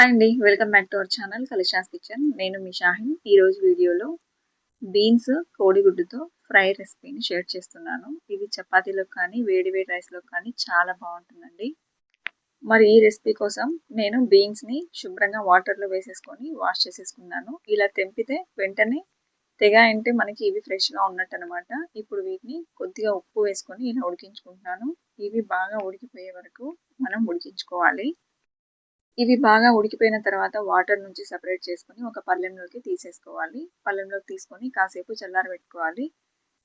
Hi అండి welcome back to our channel Kalisha's kitchen. నేను మీ షాహిన్. ఈరోజు వీడియోలో బీన్స్ కోడిగుడ్డుతో ఫ్రై రెసిపీని షేర్ చేస్తున్నాను. ఇది చపాతీలో కానీ వేడి వేడి రైస్లో కానీ చాలా బాగుంటుందండి. మరి ఈ రెసిపీ కోసం నేను బీన్స్ని శుభ్రంగా వాటర్లో వేసేసుకొని వాష్ చేసేసుకున్నాను. ఇలా తెంపితే వెంటనే తెగ అంటే మనకి ఇవి ఫ్రెష్గా ఉన్నట్టు అనమాట ఇప్పుడు వీటిని కొద్దిగా ఉప్పు వేసుకొని ఇలా ఉడికించుకుంటున్నాను. ఇవి బాగా ఉడికిపోయే వరకు మనం ఉడికించుకోవాలి. ఇవి బాగా ఉడికిపోయిన తర్వాత వాటర్ నుంచి సపరేట్ చేసుకొని ఒక పళ్ళెంలోకి తీసేసుకోవాలి. పళ్ళెంలోకి తీసుకొని కాసేపు చల్లారబెట్టుకోవాలి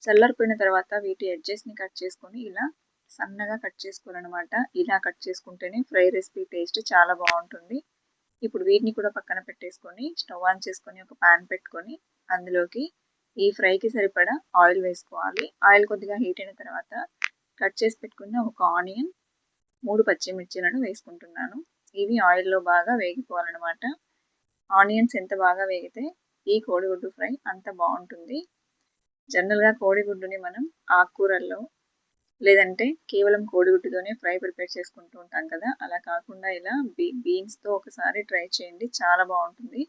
చల్లారిపోయిన తర్వాత వీటి ఎడ్జెస్ని కట్ చేసుకొని ఇలా సన్నగా కట్ చేసుకోవాలన్నమాట. ఇలా కట్ చేసుకుంటేనే ఫ్రై రెసిపీ టేస్ట్ చాలా బాగుంటుంది. ఇప్పుడు వీటిని కూడా పక్కన పెట్టేసుకొని స్టవ్ ఆన్ చేసుకొని ఒక ప్యాన్ పెట్టుకొని అందులోకి ఈ ఫ్రైకి సరిపడా ఆయిల్ వేసుకోవాలి. ఆయిల్ కొద్దిగా హీట్ అయిన తర్వాత కట్ చేసి పెట్టుకున్న ఒక ఆనియన్ మూడు పచ్చిమిర్చిలను వేసుకుంటున్నాను. ఇవి ఆయిల్లో బాగా వేగిపోవాలన్నమాట. ఆనియన్స్ ఎంత బాగా వేగితే ఈ కోడిగుడ్డు ఫ్రై అంత బాగుంటుంది. జనరల్గా కోడిగుడ్డుని మనం ఆకుకూరల్లో లేదంటే కేవలం కోడిగుడ్డుతోనే ఫ్రై ప్రిపేర్ చేసుకుంటూ ఉంటాం కదా. అలా కాకుండా ఇలా బీ బీన్స్తో ఒకసారి ట్రై చేయండి. చాలా బాగుంటుంది.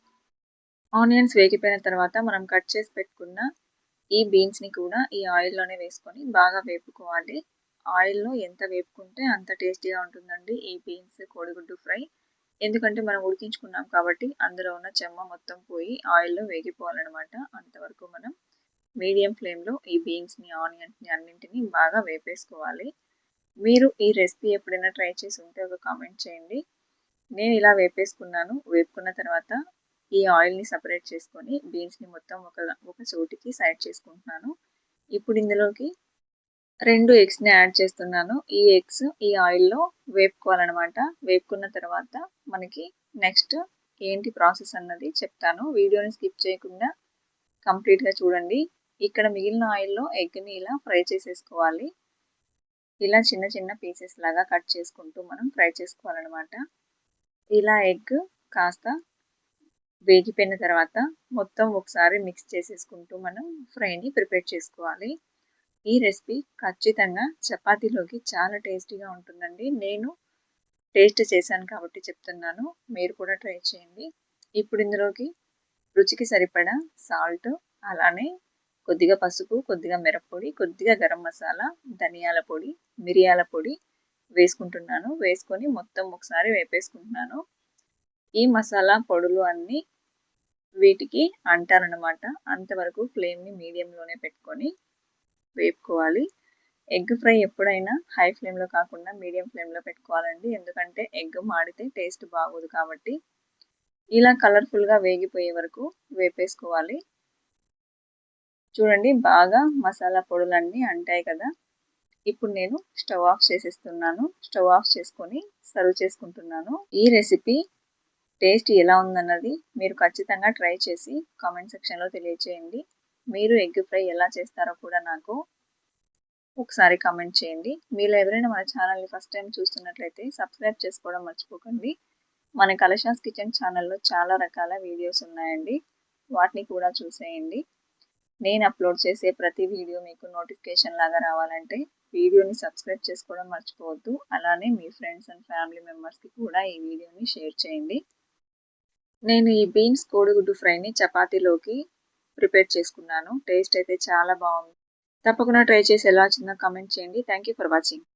ఆనియన్స్ వేగిపోయిన తర్వాత మనం కట్ చేసి పెట్టుకున్న ఈ బీన్స్ని కూడా ఈ ఆయిల్లోనే వేసుకొని బాగా వేపుకోవాలి. ఆయిల్లో ఎంత వేపుకుంటే అంత టేస్టీగా ఉంటుందండి. ఈ బీన్స్ కోడిగుడ్డు ఫ్రై. ఎందుకంటే మనం ఉడికించుకున్నాం కాబట్టి అందులో ఉన్న చెమ్మ మొత్తం పోయి ఆయిల్లో వేగిపోవాలన్నమాట. అంతవరకు మనం మీడియం ఫ్లేమ్లో ఈ బీన్స్ని ఆనియన్స్ని అన్నింటినీ బాగా వేపేసుకోవాలి. మీరు ఈ రెసిపీ ఎప్పుడైనా ట్రై చేసి ఉంటే ఒక కామెంట్ చేయండి. నేను ఇలా వేపేసుకున్నాను. వేపుకున్న తర్వాత ఈ ఆయిల్ని సపరేట్ చేసుకొని బీన్స్ని మొత్తం ఒక ఒక చోటికి సైడ్ చేసుకుంటున్నాను. ఇప్పుడు ఇందులోకి రెండు ఎగ్స్ని యాడ్ చేస్తున్నాను. ఈ ఎగ్స్ ఈ ఆయిల్లో వేపుకోవాలన్నమాట. వేపుకున్న తర్వాత మనకి నెక్స్ట్ ఏంటి ప్రాసెస్ అన్నది చెప్తాను. వీడియోని స్కిప్ చేయకుండా కంప్లీట్గా చూడండి. ఇక్కడ మిగిలిన ఆయిల్లో ఎగ్ని ఇలా ఫ్రై చేసేసుకోవాలి. ఇలా చిన్న చిన్న పీసెస్ లాగా కట్ చేసుకుంటూ మనం ఫ్రై చేసుకోవాలన్నమాట. ఇలా ఎగ్ కాస్త వేగిపోయిన తర్వాత మొత్తం ఒకసారి మిక్స్ చేసేసుకుంటూ మనం ఫ్రైని ప్రిపేర్ చేసుకోవాలి. ఈ రెసిపీ ఖచ్చితంగా చపాతీలోకి చాలా టేస్టీగా ఉంటుందండి. నేను టేస్ట్ చేశాను కాబట్టి చెప్తున్నాను. మీరు కూడా ట్రై చేయండి. ఇప్పుడు ఇందులోకి రుచికి సరిపడా సాల్ట్ అలానే కొద్దిగా పసుపు కొద్దిగా మిరప్పొడి కొద్దిగా గరం మసాలా ధనియాల పొడి మిరియాల పొడి వేసుకుంటున్నాను. వేసుకొని మొత్తం ఒకసారి వేపేసుకుంటున్నాను. ఈ మసాలా పొడులు అన్నీ వీటికి అంటారనమాట అంతవరకు ఫ్లేమ్ని మీడియంలోనే పెట్టుకొని వేపుకోవాలి. ఎగ్ ఫ్రై ఎప్పుడైనా హై ఫ్లేమ్లో కాకుండా మీడియం ఫ్లేమ్లో పెట్టుకోవాలండి. ఎందుకంటే ఎగ్ మాడితే టేస్ట్ బాగోదు కాబట్టి. ఇలా కలర్ఫుల్గా వేగిపోయే వరకు వేపేసుకోవాలి. చూడండి బాగా మసాలా పొడులన్నీ అంటాయి కదా. ఇప్పుడు నేను స్టవ్ ఆఫ్ చేసేస్తున్నాను. స్టవ్ ఆఫ్ చేసుకొని సర్వ్ చేసుకుంటున్నాను. ఈ రెసిపీ టేస్ట్ ఎలా ఉందన్నది మీరు ఖచ్చితంగా ట్రై చేసి కామెంట్ సెక్షన్లో తెలియచేయండి. మీరు ఎగ్ ఫ్రై ఎలా చేస్తారో కూడా నాకు ఒకసారి కమెంట్ చేయండి. మీరు ఎవరైనా మన ఛానల్ని ఫస్ట్ టైం చూస్తున్నట్లయితే సబ్స్క్రైబ్ చేసుకోవడం మర్చిపోకండి. మన కలశాస్ కిచెన్ ఛానల్లో చాలా రకాల వీడియోస్ ఉన్నాయండి. వాటిని కూడా చూసేయండి. నేను అప్లోడ్ చేసే ప్రతి వీడియో మీకు నోటిఫికేషన్ లాగా రావాలంటే వీడియోని సబ్స్క్రైబ్ చేసుకోవడం మర్చిపోవద్దు. అలానే మీ ఫ్రెండ్స్ అండ్ ఫ్యామిలీ మెంబర్స్కి కూడా ఈ వీడియోని షేర్ చేయండి. నేను ఈ బీన్స్ కోడిగుడ్డు ఫ్రైని చపాతీలోకి ప్రిపేర్ చేసుకున్నాను. టేస్ట్ అయితే చాలా బాగుంది. తప్పకుండా ట్రై చేసి ఎలా వచ్చిందో కమెంట్ చేయండి. Thank for watching